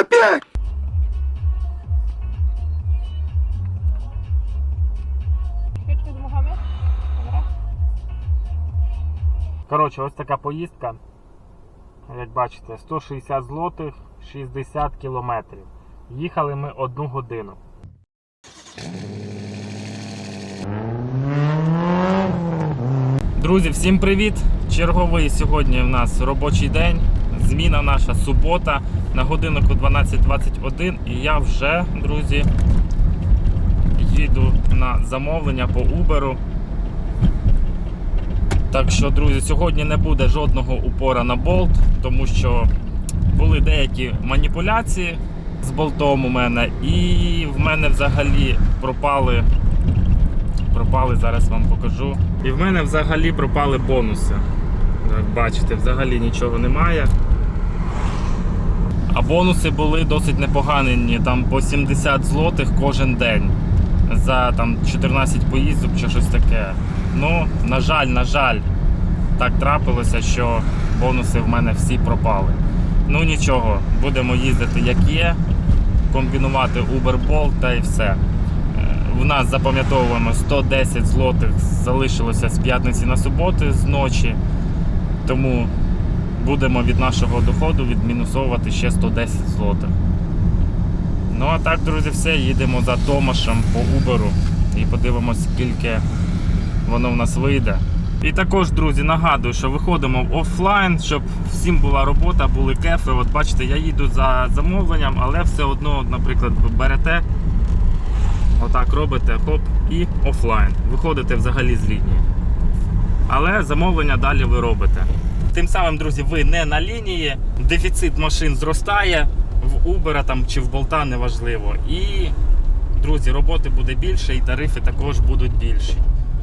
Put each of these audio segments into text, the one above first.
Опять! Коротше, ось така поїздка. Як бачите, 160 злотих, 60 кілометрів. Їхали ми одну годину. Друзі, всім привіт! Черговий сьогодні в нас робочий день. Зміна наша субота на годиннику 12.21 і я вже, друзі, їду на замовлення по Uber. Так що, друзі, сьогодні не буде жодного упора на болт, тому що були деякі маніпуляції з болтом у мене, і в мене взагалі пропали. Пропали, зараз вам покажу. І в мене взагалі пропали бонуси. Як бачите, взагалі нічого немає. А бонуси були досить непогані, там по 70 злотих кожен день за там 14 поїздок чи щось таке. Ну, на жаль, на жаль, так трапилося, що бонуси в мене всі пропали. Ну нічого, будемо їздити як є, комбінувати Uber Bolt та і все. Е, В нас запам'ятовуємо 110 злотих залишилося з п'ятниці на суботу з ночі. Тому будемо від нашого доходу відмінусовувати ще 110 злотих. Ну а так, друзі, все, їдемо за Томашем по Uber і подивимось, скільки воно в нас вийде. І також, друзі, нагадую, що виходимо в офлайн, щоб всім була робота, були кефи. От бачите, я їду за замовленням, але все одно, наприклад, ви берете, отак робите, хоп, і офлайн. Виходите взагалі з лінії. Але замовлення далі ви робите. Тим самим, друзі, ви не на лінії, дефіцит машин зростає в Uber там, чи в Болта, неважливо. І, друзі, роботи буде більше і тарифи також будуть більші.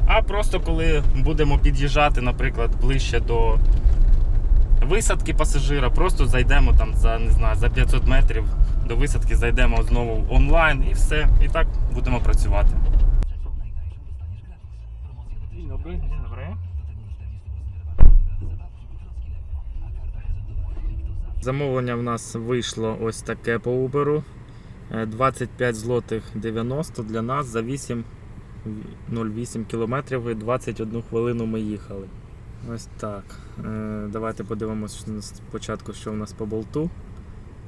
А просто коли будемо під'їжджати, наприклад, ближче до висадки пасажира, просто зайдемо там за не знаю, за 500 метрів до висадки, зайдемо знову онлайн і все. І так будемо працювати. Dzień Замовлення в нас вийшло ось таке по Uber. Е, 25 злотих 90 для нас за 8 0,8 кілометрів і 21 хвилину ми їхали. Ось так. Е, Давайте подивимося спочатку, що в нас по болту.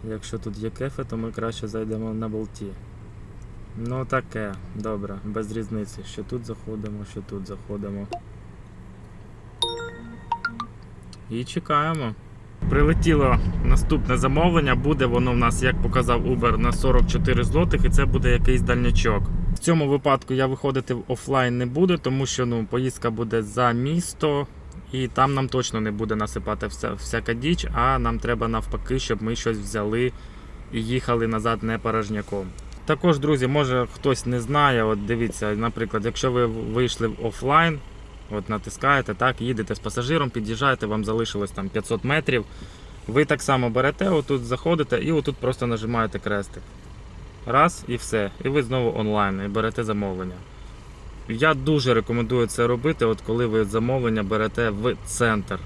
Якщо тут є кефи, то ми краще зайдемо на болті. Ну таке, добре, без різниці. Що тут заходимо, що тут заходимо. І чекаємо. Прилетіло наступне замовлення, буде воно в нас, як показав Uber, на 44 злотих, і це буде якийсь дальнячок. В цьому випадку я виходити в офлайн не буду, тому що ну, поїздка буде за місто, і там нам точно не буде насипати вся, всяка діч, а нам треба навпаки, щоб ми щось взяли і їхали назад не порожняком. Також, друзі, може хтось не знає, от дивіться, наприклад, якщо ви вийшли в офлайн, от натискаєте, так, їдете з пасажиром, під'їжджаєте, вам залишилось там 500 метрів. Ви так само берете, отут заходите і отут просто нажимаєте крестик. Раз і все. І ви знову онлайн і берете замовлення. Я дуже рекомендую це робити, от коли ви замовлення берете в центр.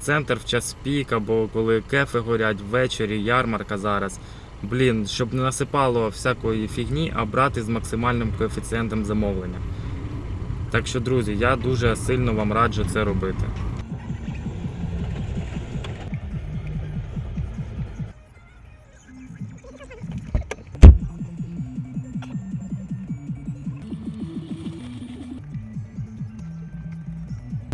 В центр в час пік, або коли кефи горять ввечері, ярмарка зараз. Блін, щоб не насипало всякої фігні, а брати з максимальним коефіцієнтом замовлення. Так що, друзі, я дуже сильно вам раджу це робити.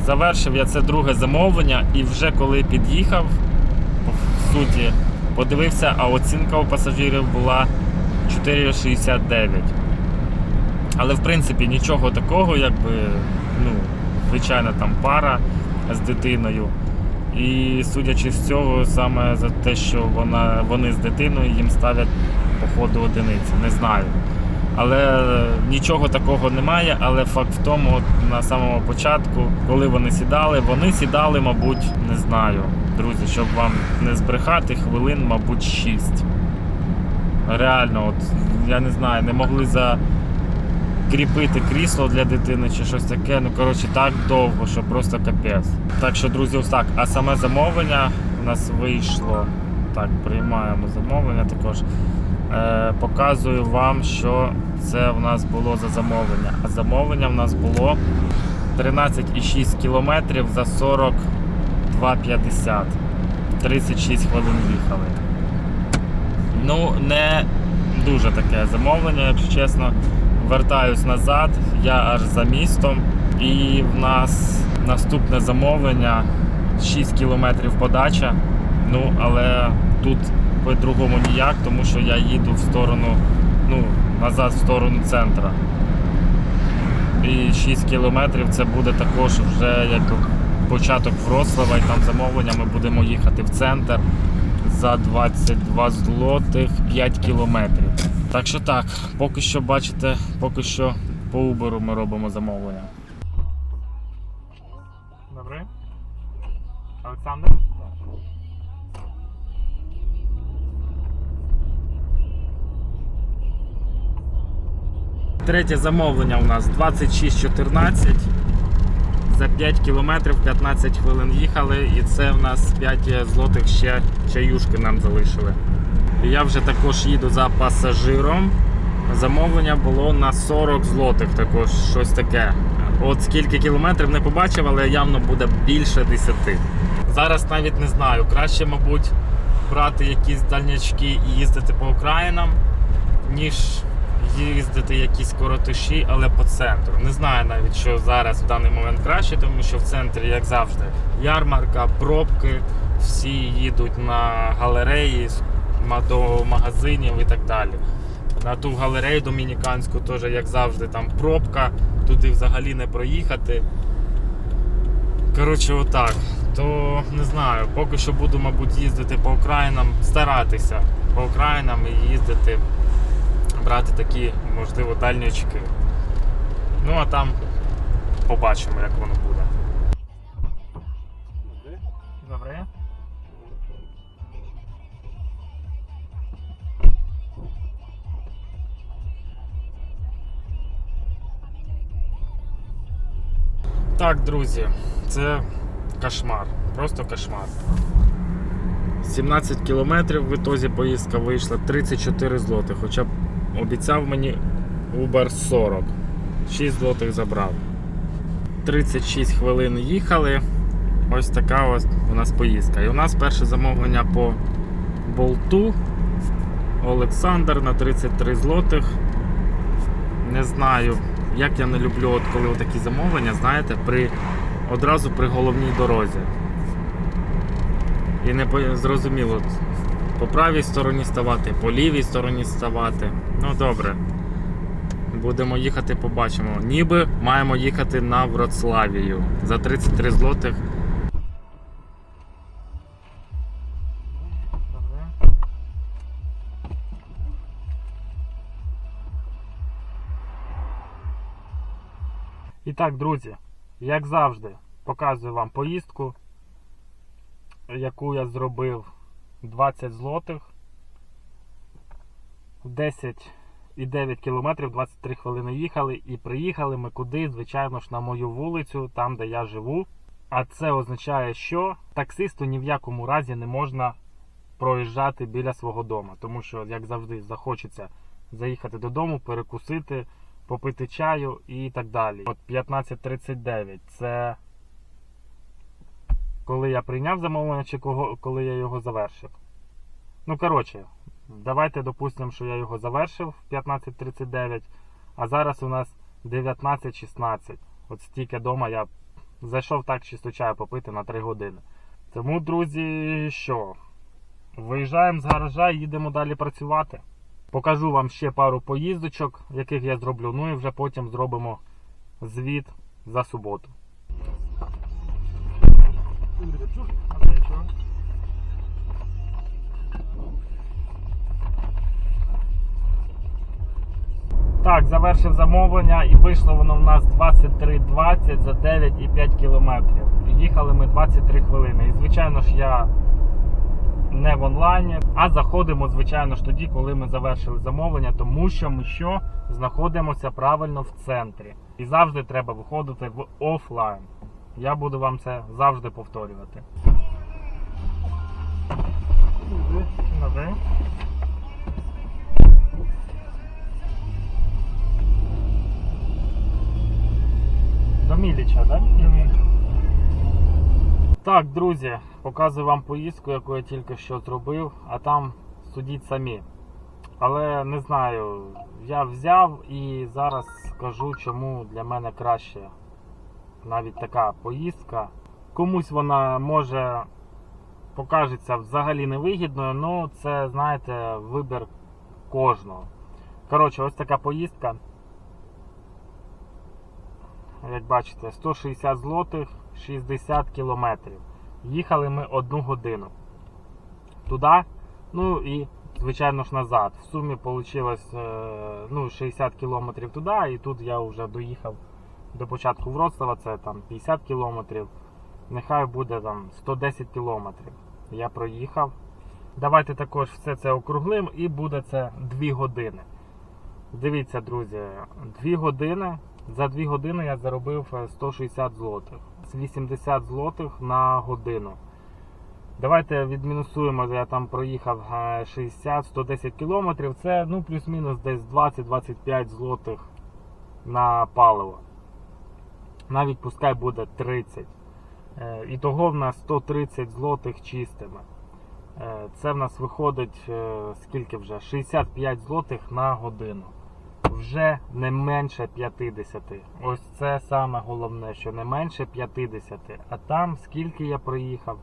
Завершив я це друге замовлення і вже коли під'їхав, по суті, подивився, а оцінка у пасажирів була 4,69. Але в принципі нічого такого, якби, ну, звичайно, там пара з дитиною. І судячи з цього, саме за те, що вона, вони з дитиною їм ставлять по ходу одиниці. Не знаю. Але нічого такого немає. Але факт в тому, от на самому початку, коли вони сідали, вони сідали, мабуть, не знаю, друзі, щоб вам не збрехати, хвилин, мабуть, 6. Реально, от я не знаю, не могли за кріпити крісло для дитини чи щось таке. Ну, коротше, так довго, що просто капець. Так що, друзі, ось так. А саме замовлення у нас вийшло Так, приймаємо замовлення також. Е, показую вам, що це в нас було за замовлення. А замовлення в нас було 13,6 кілометрів за 42,50. 36 хвилин їхали. Ну, не дуже таке замовлення, якщо чесно. Вертаюсь назад, я аж за містом. І в нас наступне замовлення 6 кілометрів подача. Ну, але тут по-другому ніяк, тому що я їду в сторону, ну, назад в сторону центра. І 6 кілометрів це буде також вже як початок Вроцлава, і там замовлення ми будемо їхати в центр за 22 злотих 5 кілометрів. Так що так, поки що бачите, поки що по Uber ми робимо замовлення. Добре? Олександр? Третє замовлення у нас 26.14. За 5 кілометрів 15 хвилин їхали, і це в нас 5 злотих ще чаюшки нам залишили. Я вже також їду за пасажиром. Замовлення було на 40 злотих, також щось таке. От скільки кілометрів не побачив, але явно буде більше 10. Зараз навіть не знаю. Краще, мабуть, брати якісь дальнячки і їздити по окраїнам, ніж їздити якісь коротиші, але по центру. Не знаю навіть, що зараз в даний момент краще, тому що в центрі, як завжди, ярмарка, пробки, всі їдуть на галереї до магазинів і так далі. На ту галерею домініканську теж, як завжди, там пробка, туди взагалі не проїхати. Коротше, отак. То не знаю, поки що буду, мабуть, їздити по окраїнам, старатися по окраїнам і їздити, брати такі, можливо, дальні очки. Ну а там побачимо, як воно буде. Добре. Так, друзі, це кошмар. Просто кошмар. 17 кілометрів в ітозі поїздка вийшла 34 злотих, хоча обіцяв мені Uber 40. 6 злотих забрав. 36 хвилин їхали. Ось така ось у нас поїздка. І у нас перше замовлення по болту. Олександр на 33 злотих. Не знаю, як я не люблю, от коли такі замовлення, знаєте, при, одразу при головній дорозі. І не зрозуміло, по правій стороні ставати, по лівій стороні ставати. Ну добре. Будемо їхати, побачимо. Ніби маємо їхати на Вроцлавію за 33 злотих. І так, друзі, як завжди, показую вам поїздку, яку я зробив 20 злотих, 10 і 9 кілометрів, 23 хвилини їхали і приїхали ми куди, звичайно ж, на мою вулицю, там де я живу. А це означає, що таксисту ні в якому разі не можна проїжджати біля свого дому, тому що, як завжди, захочеться заїхати додому, перекусити, попити чаю і так далі. От 15.39 це коли я прийняв замовлення, чи кого, коли я його завершив. Ну, коротше, давайте допустимо, що я його завершив в 15.39, а зараз у нас 19.16. От стільки дома я зайшов так чисто чаю попити на 3 години. Тому, друзі, що? Виїжджаємо з гаража і їдемо далі працювати. Покажу вам ще пару поїздочок, яких я зроблю. Ну і вже потім зробимо звіт за суботу. Так, завершив замовлення і вийшло воно в нас 23.20 за 9,5 кілометрів. Їхали ми 23 хвилини. І звичайно ж я не в онлайні, а заходимо, звичайно ж, тоді, коли ми завершили замовлення, тому що ми що знаходимося правильно в центрі. І завжди треба виходити в офлайн. Я буду вам це завжди повторювати. Добре. До Міліча, так? Так, друзі, показую вам поїздку, яку я тільки що зробив, а там судіть самі. Але не знаю, я взяв і зараз скажу, чому для мене краще навіть така поїздка. Комусь вона може покажеться взагалі невигідною, ну це, знаєте, вибір кожного. Коротше, ось така поїздка. Як бачите, 160 злотих, 60 кілометрів. Їхали ми одну годину. Туди, ну і, звичайно ж, назад. В сумі вийшло ну, 60 кілометрів туди, і тут я вже доїхав до початку Вроцлава, це там 50 кілометрів. Нехай буде там 110 кілометрів. Я проїхав. Давайте також все це округлим і буде це 2 години. Дивіться, друзі, 2 години. За 2 години я заробив е, 160 злотих. 80 злотих на годину. Давайте відмінусуємо, я там проїхав е, 60-110 кілометрів. Це ну, плюс-мінус десь 20-25 злотих на паливо. Навіть пускай буде 30. Е, І того в нас 130 злотих чистими. Е, Це в нас виходить е, скільки вже? 65 злотих на годину. Вже не менше 50. Ось це саме головне, що не менше 50. А там скільки я проїхав,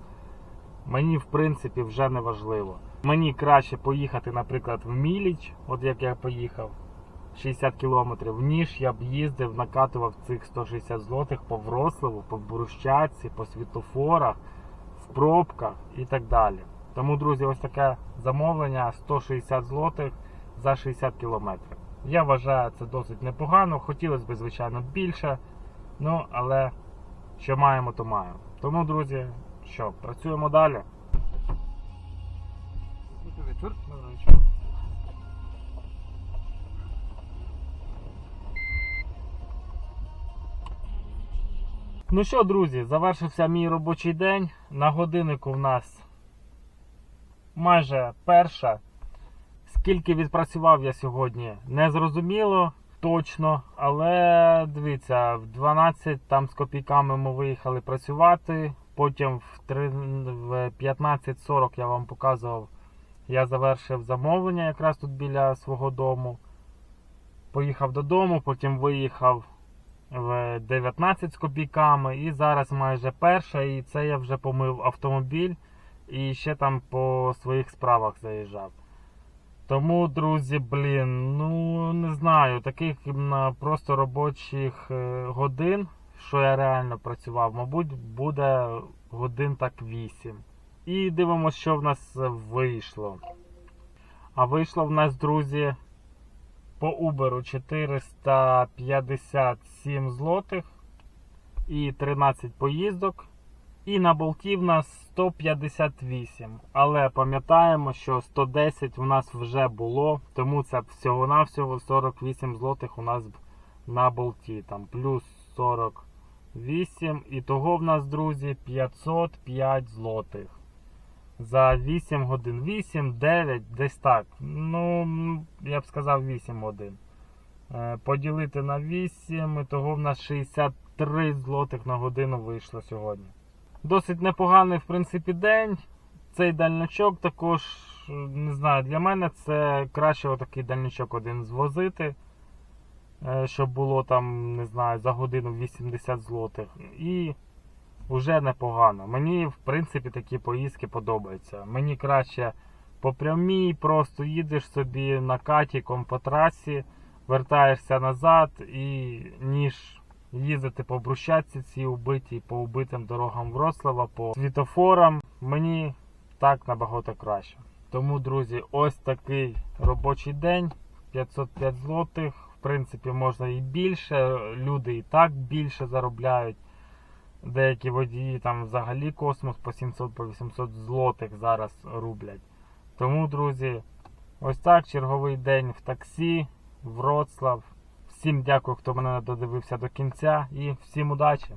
мені в принципі вже не важливо. Мені краще поїхати, наприклад, в Міліч, от як я поїхав 60 кілометрів, В ніж я б їздив, накатував цих 160 злотих по Врославу, по Брущаці, по світофорах, в пробках і так далі. Тому, друзі, ось таке замовлення 160 злотих за 60 кілометрів. Я вважаю це досить непогано. Хотілося б, звичайно, більше. Ну, але що маємо, то маємо. Тому, друзі, що, працюємо далі. Dobry wieczór. Ну що, друзі, завершився мій робочий день. На годиннику в нас майже перша. Скільки відпрацював я сьогодні, не зрозуміло точно, але дивіться, в 12 там з копійками ми виїхали працювати. Потім в три- в 15.40 я вам показував, я завершив замовлення якраз тут біля свого дому. Поїхав додому, потім виїхав в 19 з копійками, і зараз майже перша, і це я вже помив автомобіль і ще там по своїх справах заїжджав. Тому, друзі, блін, ну не знаю, таких просто робочих е, годин, що я реально працював, мабуть, буде годин так 8. І дивимося, що в нас вийшло. А вийшло в нас, друзі, по Uber 457 злотих і 13 поїздок. І на болті в нас 158. Але пам'ятаємо, що 110 у нас вже було, тому це всього-навсього 48 злотих у нас на болті. Там плюс 48. І того в нас, друзі, 505 злотих. За 8 годин. 8, 9, десь так. Ну, я б сказав 8 годин. Е, Поділити на 8, і того в нас 63 злотих на годину вийшло сьогодні. Досить непоганий, в принципі, день. Цей дальничок також, е, не знаю, для мене це краще отакий дальничок один звозити, е, щоб було там, не знаю, за годину 80 злотих. І вже непогано. Мені, в принципі, такі поїздки подобаються. Мені краще по прямій, просто їдеш собі накатіком по трасі, вертаєшся назад, і ніж їздити по брущатці цій убитій, по убитим дорогам Вроцлава, по світофорам. Мені так набагато краще. Тому, друзі, ось такий робочий день. 505 злотих. В принципі, можна і більше. Люди і так більше заробляють. Деякі водії там взагалі космос по 700 по 800 злотих зараз рублять. Тому, друзі, ось так черговий день в таксі, Вроцлав. Всім дякую, хто мене додивився до кінця і всім удачі!